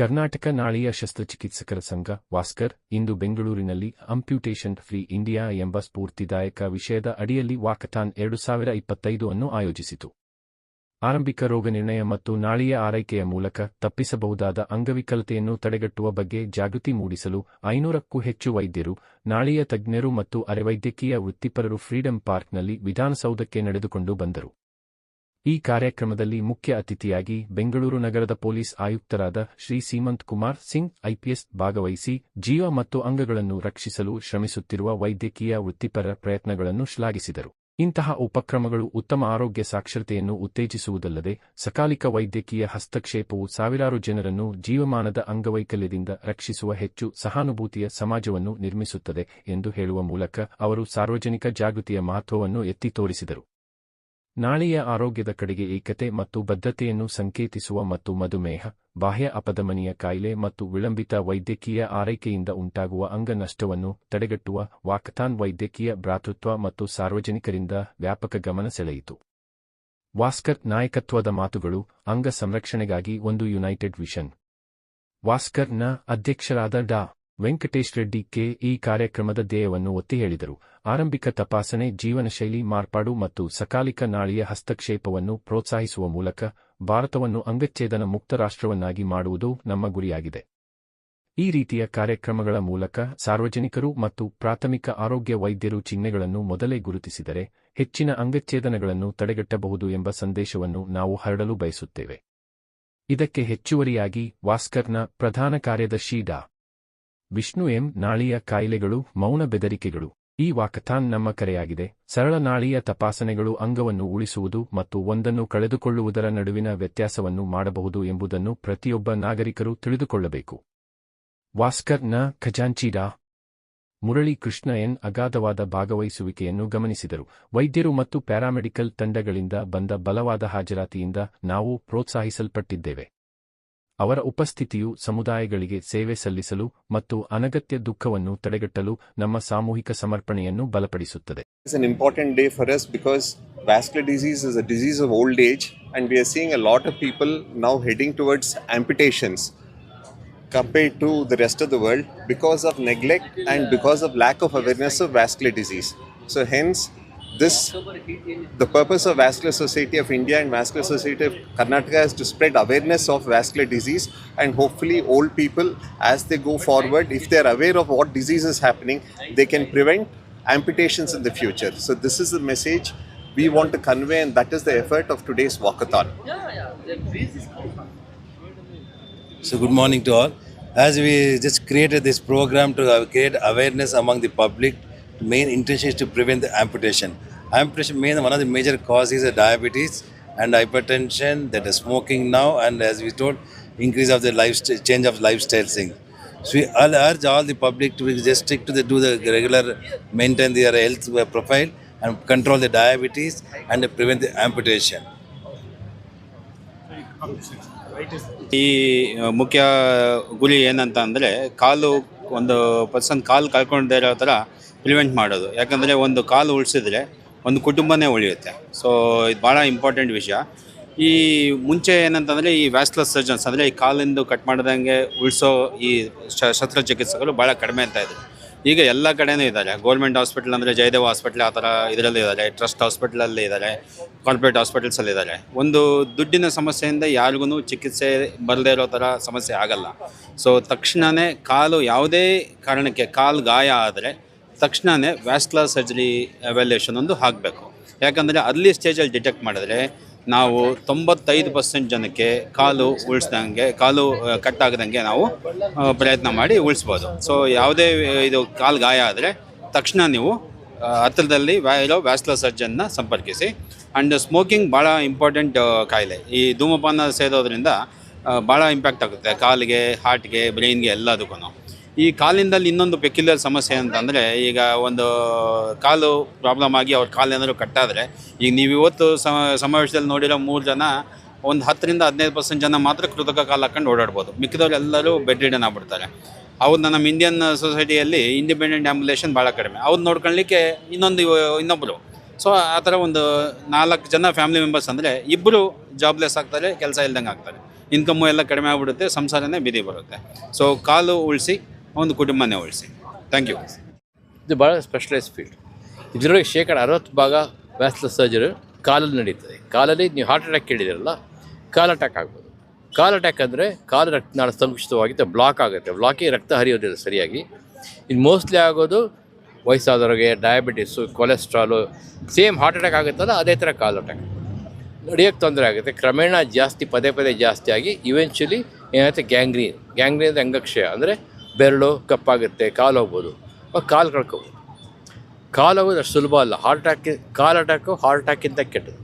ಕರ್ನಾಟಕ ನಾಳೀಯ ಶಸ್ತ್ರಚಿಕಿತ್ಸಕರ ಸಂಘ, ವಾಸ್ಕರ್, ಇಂದು ಬೆಂಗಳೂರಿನಲ್ಲಿ ಅಂಪ್ಯೂಟೇಷನ್ ಫ್ರೀ ಇಂಡಿಯಾ ಎಂಬ ಸ್ಫೂರ್ತಿದಾಯಕ ವಿಷಯದ ಅಡಿಯಲ್ಲಿ ವಾಕಥಾನ್ ಎರಡು ಸಾವಿರ ಇಪ್ಪತ್ತೈದು ಅನ್ನು ಆಯೋಜಿಸಿತು. ಆರಂಭಿಕ ರೋಗನಿರ್ಣಯ ಮತ್ತು ನಾಳೀಯ ಆರೈಕೆಯ ಮೂಲಕ ತಪ್ಪಿಸಬಹುದಾದ ಅಂಗವಿಕಲತೆಯನ್ನು ತಡೆಗಟ್ಟುವ ಬಗ್ಗೆ ಜಾಗೃತಿ ಮೂಡಿಸಲು ಐನೂರಕ್ಕೂ ಹೆಚ್ಚು ವೈದ್ಯರು, ನಾಳೀಯ ತಜ್ಞರು ಮತ್ತು ಅರೆವೈದ್ಯಕೀಯ ವೃತ್ತಿಪರರು ಫ್ರೀಡಂ ಪಾರ್ಕ್ನಲ್ಲಿ ವಿಧಾನಸೌಧಕ್ಕೆ ನಡೆದುಕೊಂಡು ಬಂದರು. ಈ ಕಾರ್ಯಕ್ರಮದಲ್ಲಿ ಮುಖ್ಯ ಅತಿಥಿಯಾಗಿ ಬೆಂಗಳೂರು ನಗರದ ಪೊಲೀಸ್ ಆಯುಕ್ತರಾದ ಶ್ರೀ ಸೀಮಂತ್ ಕುಮಾರ್ ಸಿಂಗ್, ಐಪಿಎಸ್ ಭಾಗವಹಿಸಿ ಜೀವ ಮತ್ತು ಅಂಗಗಳನ್ನು ರಕ್ಷಿಸಲು ಶ್ರಮಿಸುತ್ತಿರುವ ವೈದ್ಯಕೀಯ ವೃತ್ತಿಪರ ಪ್ರಯತ್ನಗಳನ್ನು ಶ್ಲಾಘಿಸಿದರು. ಇಂತಹ ಉಪಕ್ರಮಗಳು ಉತ್ತಮ ಆರೋಗ್ಯ ಸಾಕ್ಷರತೆಯನ್ನು ಉತ್ತೇಜಿಸುವುದಲ್ಲದೆ ಸಕಾಲಿಕ ವೈದ್ಯಕೀಯ ಹಸ್ತಕ್ಷೇಪವು ಸಾವಿರಾರು ಜನರನ್ನು ಜೀವಮಾನದ ಅಂಗವೈಕಲ್ಯದಿಂದ ರಕ್ಷಿಸುವ ಹೆಚ್ಚು ಸಹಾನುಭೂತಿಯ ಸಮಾಜವನ್ನು ನಿರ್ಮಿಸುತ್ತದೆ ಎಂದು ಹೇಳುವ ಮೂಲಕ ಅವರು ಸಾರ್ವಜನಿಕ ಜಾಗೃತಿಯ ಮಹತ್ವವನ್ನು ಎತ್ತಿ ತೋರಿಸಿದರು. ನಾಳೆಯ ಆರೋಗ್ಯದ ಕಡೆಗೆ ಏಕತೆ ಮತ್ತು ಬದ್ಧತೆಯನ್ನು ಸಂಕೇತಿಸುವ ಮತ್ತು ಮಧುಮೇಹ, ಬಾಹ್ಯ ಅಪಧಮನಿಯ ಕಾಯಿಲೆ ಮತ್ತು ವಿಳಂಬಿತ ವೈದ್ಯಕೀಯ ಆರೈಕೆಯಿಂದ ಉಂಟಾಗುವ ಅಂಗ ನಷ್ಟವನ್ನು ತಡೆಗಟ್ಟುವ ವಾಕಥಾನ್ ವೈದ್ಯಕೀಯ ಭ್ರಾತೃತ್ವ ಮತ್ತು ಸಾರ್ವಜನಿಕರಿಂದ ವ್ಯಾಪಕ ಗಮನ ಸೆಳೆಯಿತು. ವಾಸ್ಕರ್ ನಾಯಕತ್ವದ ಮಾತುಗಳು ಅಂಗ ಸಂರಕ್ಷಣೆಗಾಗಿ ಒಂದು ಯುನೈಟೆಡ್ ವಿಷನ್. ವಾಸ್ಕರ್ನ ಅಧ್ಯಕ್ಷರಾದ ಡಾ. ವೆಂಕಟೇಶ್ ರೆಡ್ಡಿ ಕೆ ಈ ಕಾರ್ಯಕ್ರಮದ ಧ್ಯೇಯವನ್ನು ಒತ್ತಿ ಹೇಳಿದರು. ಆರಂಭಿಕ ತಪಾಸಣೆ, ಜೀವನಶೈಲಿ ಮಾರ್ಪಾಡು ಮತ್ತು ಸಕಾಲಿಕ ನಾಳಿಯ ಹಸ್ತಕ್ಷೇಪವನ್ನು ಪ್ರೋತ್ಸಾಹಿಸುವ ಮೂಲಕ ಭಾರತವನ್ನು ಅಂಗಚ್ಛೇದನ ಮುಕ್ತ ರಾಷ್ಟ್ರವನ್ನಾಗಿ ಮಾಡುವುದು ನಮ್ಮ ಗುರಿಯಾಗಿದೆ. ಈ ರೀತಿಯ ಕಾರ್ಯಕ್ರಮಗಳ ಮೂಲಕ ಸಾರ್ವಜನಿಕರು ಮತ್ತು ಪ್ರಾಥಮಿಕ ಆರೋಗ್ಯ ವೈದ್ಯರು ಚಿಹ್ನೆಗಳನ್ನು ಮೊದಲೇ ಗುರುತಿಸಿದರೆ ಹೆಚ್ಚಿನ ಅಂಗಚ್ಛೇದನಗಳನ್ನು ತಡೆಗಟ್ಟಬಹುದು ಎಂಬ ಸಂದೇಶವನ್ನು ನಾವು ಹರಡಲು ಬಯಸುತ್ತೇವೆ. ಇದಕ್ಕೆ ಹೆಚ್ಚುವರಿಯಾಗಿ ವಾಸ್ಕರ್ನ ಪ್ರಧಾನ ಕಾರ್ಯದರ್ಶಿ ಡಾ. ವಿಷ್ಣು ಎಂ ನಾಳೀಯ ಕಾಯಿಲೆಗಳು, ಮೌನ ಬೆದರಿಕೆಗಳು. ಈ ವಾಕಥಾನ್ ನಮ್ಮ ಕರೆಯಾಗಿದೆ. ಸರಳ ನಾಳೀಯ ತಪಾಸಣೆಗಳು ಅಂಗವನ್ನು ಉಳಿಸುವುದು ಮತ್ತು ಒಂದನ್ನು ಕಳೆದುಕೊಳ್ಳುವುದರ ನಡುವಿನ ವ್ಯತ್ಯಾಸವನ್ನು ಮಾಡಬಹುದು ಎಂಬುದನ್ನು ಪ್ರತಿಯೊಬ್ಬ ನಾಗರಿಕರು ತಿಳಿದುಕೊಳ್ಳಬೇಕು. ವಾಸ್ಕರ್ನ ಖಜಾಂಚಿ ಡಾ ಮುರಳಿ ಕೃಷ್ಣ ಎನ್ ಅಗಾಧವಾದ ಭಾಗವಹಿಸುವಿಕೆಯನ್ನು ಗಮನಿಸಿದರು. ವೈದ್ಯರು ಮತ್ತು ಪ್ಯಾರಾಮೆಡಿಕಲ್ ತಂಡಗಳಿಂದ ಬಂದ ಬಲವಾದ ಹಾಜರಾತಿಯಿಂದ ನಾವು ಪ್ರೋತ್ಸಾಹಿಸಲ್ಪಟ್ಟಿದ್ದೇವೆ. ಅವರ ಉಪಸ್ಥಿತಿಯು ಸಮುದಾಯಗಳಿಗೆ ಸೇವೆ ಸಲ್ಲಿಸಲು ಮತ್ತು ಅನಗತ್ಯ ದುಃಖವನ್ನು ತಡೆಗಟ್ಟಲು ನಮ್ಮ ಸಾಮೂಹಿಕ ಸಮರ್ಪಣೆಯನ್ನು ಬಲಪಡಿಸುತ್ತದೆ It's an important day for us because vascular disease is a disease of old age, and we are seeing a lot of people now heading towards amputations compared to the rest of the world because of neglect and because of lack of awareness of vascular disease. So, hence, this the purpose of Vascular Society of India and Vascular Society of Karnataka is to spread awareness of vascular disease and hopefully old people as they go forward if they are aware of what disease is happening they can prevent amputations in the future so this is the message we want to convey and that is the effort of today's walkathon So, good morning to all. As we just created this program to create awareness among the public, main intention is to prevent the amputation. Amputation, main one of the major causes is diabetes and hypertension, that is smoking now, and as we told, increase of the lifestyle, change of lifestyle thing. So, we all urge all the public to just stick to the do the regular, maintain their health uh, profile and control the diabetes and prevent the amputation. ಈ ಮುಖ್ಯ ಗುರಿ ಏನಂತ ಅಂದರೆ ಕಾಲು ಒಂದು person ಕಾಲು ಕಳ್ಕೊಂಡೇ ಇರೋ ಥರ prevent ಮಾಡೋದು. ಯಾಕಂದರೆ ಒಂದು ಕಾಲು ಉಳಿಸಿದ್ರೆ ಒಂದು ಕುಟುಂಬನೇ ಉಳಿಯುತ್ತೆ. ಸೊ ಇದು ಭಾಳ ಇಂಪಾರ್ಟೆಂಟ್ ವಿಷಯ. ಈ ಮುಂಚೆ ಏನಂತಂದರೆ ಈ ವ್ಯಾಸ್ಲಸ್ ಸರ್ಜನ್ಸ್ ಅಂದರೆ ಈ ಕಾಲಿಂದು ಕಟ್ ಮಾಡ್ದಂಗೆ ಉಳಿಸೋ ಈ ಶಸ್ತ್ರಚಿಕಿತ್ಸಕರು ಭಾಳ ಕಡಿಮೆ ಅಂತ ಇದ್ದರು ಈಗ ಎಲ್ಲ ಕಡೆಯೂ ಇದ್ದಾರೆ. ಗೌರ್ಮೆಂಟ್ ಹಾಸ್ಪಿಟಲ್ ಅಂದರೆ ಜಯದೇವ ಹಾಸ್ಪಿಟ್ಲ್ ಆ ಥರ ಇದರಲ್ಲಿ ಇದ್ದಾರೆ. ಟ್ರಸ್ಟ್ ಹಾಸ್ಪಿಟ್ಲಲ್ಲಿ ಇದ್ದಾರೆ. ಕಾರ್ಪೊರೇಟ್ ಹಾಸ್ಪಿಟಲ್ಸಲ್ಲಿ ಇದ್ದಾರೆ. ಒಂದು ದುಡ್ಡಿನ ಸಮಸ್ಯೆಯಿಂದ ಯಾರಿಗೂ ಚಿಕಿತ್ಸೆ ಬರದೇ ಇರೋ ಥರ ಸಮಸ್ಯೆ ಆಗಲ್ಲ. ಸೊ ತಕ್ಷಣವೇ ಕಾಲು ಯಾವುದೇ ಕಾರಣಕ್ಕೆ ಕಾಲು ಗಾಯ ಆದರೆ ತಕ್ಷಣವೇ ವ್ಯಾಸ್ಕ್ಯುಲರ್ ಸರ್ಜರಿ ಅವ್ಯಾಲ್ಯೂಷನ್ ಒಂದು ಹಾಕಬೇಕು. ಯಾಕಂದರೆ ಅರ್ಲಿ ಸ್ಟೇಜಲ್ಲಿ ಡಿಟೆಕ್ಟ್ ಮಾಡಿದ್ರೆ ನಾವು ತೊಂಬತ್ತೈದು ಪರ್ಸೆಂಟ್ ಜನಕ್ಕೆ ಕಾಲು ಉಳಿಸ್ದಂಗೆ, ಕಾಲು ಕಟ್ ಆಗದಂಗೆ ನಾವು ಪ್ರಯತ್ನ ಮಾಡಿ ಉಳಿಸ್ಬೋದು. ಸೊ ಯಾವುದೇ ಇದು ಕಾಲು ಗಾಯ ಆದರೆ ತಕ್ಷಣ ನೀವು ಹತ್ತಿರದಲ್ಲಿ ವ್ಯಾ ಇರೋ ಸರ್ಜನ್ನ ಸಂಪರ್ಕಿಸಿ. ಆ್ಯಂಡ್ ಸ್ಮೋಕಿಂಗ್ ಭಾಳ ಇಂಪಾರ್ಟೆಂಟ್ ಕಾಯಿಲೆ. ಈ ಧೂಮಪಾನ ಸೇರೋದ್ರಿಂದ ಭಾಳ ಇಂಪ್ಯಾಕ್ಟ್ ಆಗುತ್ತೆ. ಕಾಲಿಗೆ ಹಾರ್ಟ್ಗೆ ಬ್ರೈನ್ಗೆ ಎಲ್ಲದಕ್ಕೂ ಈ ಕಾಲಿಂದಲ್ಲಿ ಇನ್ನೊಂದು ಪೆಕ್ಯುಲರ್ ಸಮಸ್ಯೆ ಅಂತಂದರೆ ಈಗ ಒಂದು ಕಾಲು ಪ್ರಾಬ್ಲಮ್ ಆಗಿ ಅವ್ರ ಕಾಲು ಏನಾದರೂ ಕಟ್ಟಾದರೆ ಈಗ ನೀವು ಇವತ್ತು ಸಮ, ಸಮಾವೇಶದಲ್ಲಿ ನೋಡಿರೋ ಮೂರು ಜನ ಒಂದು ಹತ್ತರಿಂದ ಹದಿನೈದು ಪರ್ಸೆಂಟ್ ಜನ ಮಾತ್ರ ಕೃತಕ ಕಾಲು ಹಾಕೊಂಡು ಓಡಾಡ್ಬೋದು. ಮಿಕ್ಕಿದವ್ರು ಎಲ್ಲರೂ ಬೆಡ್ ರಿಡನ್ ಆಗ್ಬಿಡ್ತಾರೆ. ಅವ್ರನ್ನ ನಮ್ಮ ಇಂಡಿಯನ್ ಸೊಸೈಟಿಯಲ್ಲಿ ಇಂಡಿಪೆಂಡೆಂಟ್ ಆಂಬ್ಯುಲೇಷನ್ ಭಾಳ ಕಡಿಮೆ. ಅವ್ರು ನೋಡ್ಕೊಳ್ಳಿಕ್ಕೆ ಇನ್ನೊಂದು ಇನ್ನೊಬ್ಬರು ಸೊ ಆ ಥರ ಒಂದು ನಾಲ್ಕು ಜನ ಫ್ಯಾಮಿಲಿ ಮೆಂಬರ್ಸ್ ಅಂದರೆ ಇಬ್ಬರು ಜಾಬ್ಲೆಸ್ ಆಗ್ತಾರೆ, ಕೆಲಸ ಇಲ್ದಂಗೆ ಆಗ್ತಾರೆ. ಇನ್ಕಮ್ಮು ಎಲ್ಲ ಕಡಿಮೆ ಆಗಿಬಿಡುತ್ತೆ, ಸಂಸಾರನೇ ಬಿದಿ ಬರುತ್ತೆ. ಸೊ ಕಾಲು ಉಳಿಸಿ ಒಂದು ಕುಟುಂಬನೇ ಉಳಿಸಿ. ಥ್ಯಾಂಕ್ ಯು ಇದು ಭಾಳ ಸ್ಪೆಷಲೈಸ್ ಫೀಲ್ಡ್ ಇದರೊಳಗೆ ಶೇಕಡ ಅರವತ್ತು ಭಾಗ ವ್ಯಾಸ್ಲ ಸರ್ಜರಿ ಕಾಲಲ್ಲಿ ನಡೀತದೆ. ಕಾಲಲ್ಲಿ ನೀವು ಹಾರ್ಟ್ ಅಟ್ಯಾಕ್ ಕೇಳಿದಿರಲ್ಲ ಕಾಲ್ ಅಟ್ಯಾಕ್ ಆಗ್ಬೋದು. ಕಾಲ್ ಅಟ್ಯಾಕ್ ಅಂದರೆ ಕಾಲು ರಕ್ತನಾಳ ಸಂಕುಚಿತವಾಗಿತ್ತು ಬ್ಲಾಕ್ ಆಗುತ್ತೆ. ಬ್ಲಾಕಿಗೆ ರಕ್ತ ಹರಿಯೋದಿಲ್ಲ ಸರಿಯಾಗಿ. ಇನ್ನು ಮೋಸ್ಟ್ಲಿ ಆಗೋದು ವಯಸ್ಸಾದವ್ರಿಗೆ diabetes cholesterol same heart attack ಆಗುತ್ತಲ್ಲ, ಅದೇ ಥರ ಕಾಲ್ ಅಟ್ಯಾಕ್ ನಡೆಯೋಕ್ಕೆ ತೊಂದರೆ ಆಗುತ್ತೆ. ಕ್ರಮೇಣ ಜಾಸ್ತಿ, ಪದೇ ಪದೇ ಜಾಸ್ತಿ ಆಗಿ ಇವೆಂಚುಲಿ ಏನಾಗುತ್ತೆ ಗ್ಯಾಂಗ್ರೀನ್ ಗ್ಯಾಂಗ್ರೀನ್ ಅಂದರೆ ಅಂಗಕ್ಷಯ. ಅಂದರೆ ಬೆರಳು ಕಪ್ಪಾಗುತ್ತೆ ಕಾಲು ಹೋಗ್ಬೋದು. ಕಾಲು ಕಳ್ಕೊಬೋದು. ಕಾಲು ಹೋಗೋದು ಅಷ್ಟು ಸುಲಭ ಅಲ್ಲ. ಹಾರ್ಟ್ ಅಟ್ಯಾಕ್ ಕಾಲು ಅಟ್ಯಾಕು ಹಾರ್ಟ್ ಅಟ್ಯಾಕಿಂತ ಕೆಟ್ಟದು.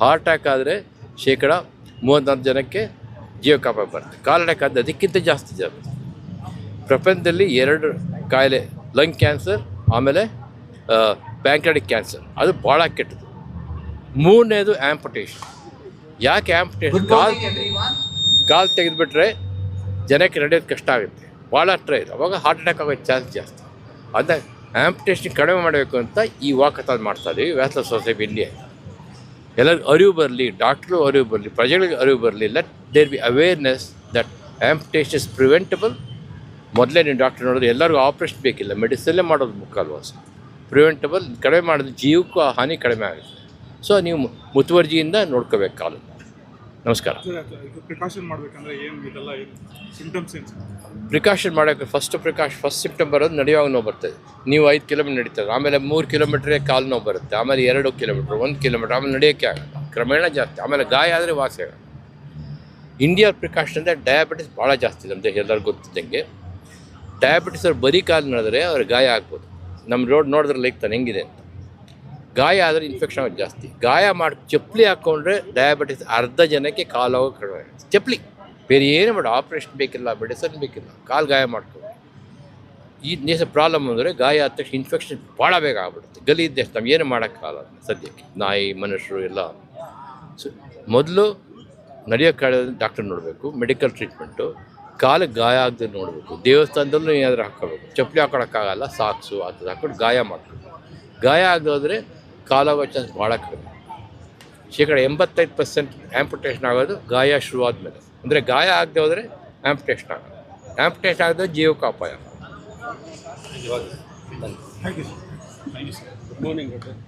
ಹಾರ್ಟ್ ಅಟ್ಯಾಕ್ ಆದರೆ ಶೇಕಡ ಮೂವತ್ತಾರು ಜನಕ್ಕೆ ಜೀವ ಜೀವಕಾಪ ಬರುತ್ತೆ. ಕಾಲು ಅಟ್ಯಾಕ್ ಆದರೆ ಅದಕ್ಕಿಂತ ಜಾಸ್ತಿ ಜನ ಪ್ರಪಂಚದಲ್ಲಿ ಎರಡು ಕಾಯಿಲೆ ಲಂಗ್ ಕ್ಯಾನ್ಸರ್ ಆಮೇಲೆ ಪ್ಯಾಂಕ್ರಾಟಿಕ್ ಕ್ಯಾನ್ಸರ್ ಅದು ಭಾಳ ಕೆಟ್ಟದು. ಮೂರನೇದು ಆ್ಯಂಪುಟೇಷನ್ ಯಾಕೆ ಆ್ಯಂಪುಟೇಷನ್ ಕಾಲು ಕಾಲು ತೆಗೆದುಬಿಟ್ರೆ ಜನಕ್ಕೆ ನಡೆಯೋದು ಕಷ್ಟ ಆಗುತ್ತೆ. ಭಾಳ ಹತ್ರ ಇದೆ ಅವಾಗ ಹಾರ್ಟ್ ಅಟ್ಯಾಕ್ ಆಗೋ ಚಾನ್ಸ್ ಜಾಸ್ತಿ. ಅದ ಆ್ಯಂಪ್ಟೇಷನ್ ಕಡಿಮೆ ಮಾಡಬೇಕು ಅಂತ ಈ ವಾಕಥಾನ್ ಮಾಡ್ತಾ ಇದ್ದೀವಿ ವ್ಯಾಸ್ಲ ಸೊಸೈಟಿ ಇಂಡಿಯಾ ಎಲ್ಲರಿಗೂ ಅರಿವು ಬರಲಿ ಡಾಕ್ಟ್ರು ಅರಿವು ಬರಲಿ, ಪ್ರಜೆಗಳಿಗೆ ಅರಿವು ಬರಲಿ let there be awareness that amputation is preventable ಮೊದಲೇ ನೀವು ಡಾಕ್ಟ್ರ್ ನೋಡಿದ್ರೆ ಎಲ್ಲರಿಗೂ ಆಪ್ರೇಷನ್ ಬೇಕಿಲ್ಲ ಮೆಡಿಸಲ್ಲೇ ಮಾಡೋದು ಮುಖಾಲ್ವಾಸ ಪ್ರಿವೆಂಟಬಲ್ ಕಡಿಮೆ ಮಾಡಿದ್ರೆ ಜೀವಕ್ಕೂ ಹಾನಿ ಕಡಿಮೆ ಆಗುತ್ತೆ. ಸೊ ನೀವು ಮುತುವರ್ಜಿಯಿಂದ ನೋಡ್ಕೋಬೇಕು ಕಾಲು ನಮಸ್ಕಾರ. ಪ್ರಿಕಾಷನ್ ಮಾಡಬೇಕಂದ್ರೆ ಏನು ಇದೆಲ್ಲ ಸಿಂಟಮ್ಸ್ ಏನು ಪ್ರಿಕಾಷನ್ ಮಾಡೋಕ್ಕೆ ಫಸ್ಟ್ ಪ್ರಿಕಾಷ್ ಫಸ್ಟ್ ಸೆಪ್ಟೆಂಬರ್ ಅದು ನಡೆಯುವಾಗ ನೋವು ಬರ್ತದೆ. ನೀವು ಐದು ಕಿಲೋಮೀಟರ್ ನಡೀತಾರೆ ಆಮೇಲೆ ಮೂರು ಕಿಲೋಮೀಟ್ರೇ ಕಾಲು ನೋವು ಬರುತ್ತೆ. ಆಮೇಲೆ ಎರಡು ಕಿಲೋಮೀಟ್ರ್ ಒಂದು ಕಿಲೋಮೀಟ್ರ್ ಆಮೇಲೆ ನಡೆಯೋಕ್ಕೆ ಆಗಲ್ಲ. ಕ್ರಮೇಣ ಜಾಸ್ತಿ. ಆಮೇಲೆ ಗಾಯ ಆದರೆ ವಾಸಿ ಆಗಲ್ಲ. ಇಂಡಿಯಾ ಪ್ರಿಕಾಷನ್ ಅಂದರೆ ಡಯಾಬಿಟಿಸ್ ಭಾಳ ಜಾಸ್ತಿ ಇದೆ ಅಂತ ಎಲ್ಲರಿಗೂ ಗೊತ್ತಿದ್ದಂಗೆ. ಡಯಾಬಿಟಿಸ್ ಅವ್ರು ಬರೀ ಕಾಲು ನಡೆದ್ರೆ ಅವ್ರಿಗೆ ಗಾಯ ಆಗ್ಬೋದು. ನಮ್ಮ ರೋಡ್ ನೋಡಿದ್ರೆ ಲೈಕ್ ತಾನೆ ಹೆಂಗಿದೆ ಅಂತ. ಗಾಯ ಆದರೆ ಇನ್ಫೆಕ್ಷನ್ ಆಗೋದು ಜಾಸ್ತಿ. ಗಾಯ ಮಾಡಿ, ಚಪ್ಪಲಿ ಹಾಕ್ಕೊಂಡ್ರೆ ಡಯಾಬಿಟಿಸ್ ಅರ್ಧ ಜನಕ್ಕೆ ಕಾಲು ಹೋಗೋ ಕಡಿಮೆ. ಚಪ್ಪಲಿ. ಬೇರೆ ಏನು ಮಾಡಿ ಆಪ್ರೇಷನ್ ಬೇಕಿಲ್ಲ ಮೆಡಿಸನ್ ಬೇಕಿಲ್ಲ. ಕಾಲು ಗಾಯ ಮಾಡ್ಕೊಂಡು ಈ ದೇಶ ಪ್ರಾಬ್ಲಮ್ ಅಂದರೆ ಗಾಯ ಆದ ತಕ್ಷಣ ಇನ್ಫೆಕ್ಷನ್ ಭಾಳ ಬೇಗ ಆಗ್ಬಿಡುತ್ತೆ. ಗಲಿ ದೇಶ ನಾವು ಏನು ಮಾಡೋಕ್ಕಾಗಲ್ಲ ಸದ್ಯಕ್ಕೆ. ನಾಯಿ, ಮನುಷ್ಯರು ಎಲ್ಲ. ಸೊ ಮೊದಲು ನಡೆಯೋಕ್ಕಾಗ ಡಾಕ್ಟರ್ ನೋಡಬೇಕು. ಮೆಡಿಕಲ್ ಟ್ರೀಟ್ಮೆಂಟು ಕಾಲು ಗಾಯ ಆಗದೆ ನೋಡಬೇಕು. ದೇವಸ್ಥಾನದಲ್ಲೂ ಏನಾದರೂ ಹಾಕ್ಕೋಬೇಕು ಚಪ್ಪಲಿ ಹಾಕೊಳಕ್ಕಾಗಲ್ಲ. ಸಾಕ್ಸು ಆ ಥರ ಹಾಕ್ಕೊಂಡು ಗಾಯ ಮಾಡ್ಕೊಬೇಕು ಗಾಯ ಆಗದೋದ್ರೆ ಕಾಲಾಗೋ ಚಾನ್ಸ್ ಭಾಳ ಕಡಿಮೆ. ಶೇಕಡ ಎಂಬತ್ತೈದು ಪರ್ಸೆಂಟ್ ಆ್ಯಂಪುಟೇಷನ್ ಆಗೋದು ಗಾಯ ಶುರುವಾದ ಮೇಲೆ ಅಂದರೆ ಗಾಯ ಆಗದೆ ಹೋದರೆ ಆ್ಯಂಪುಟೇಷನ್ ಆಗೋದು. ಆ್ಯಂಪುಟೇಷನ್ ಆಗದೆ ಜೀವಕ್ಕೆ ಅಪಾಯ thank you sir thank you sir good morning doctor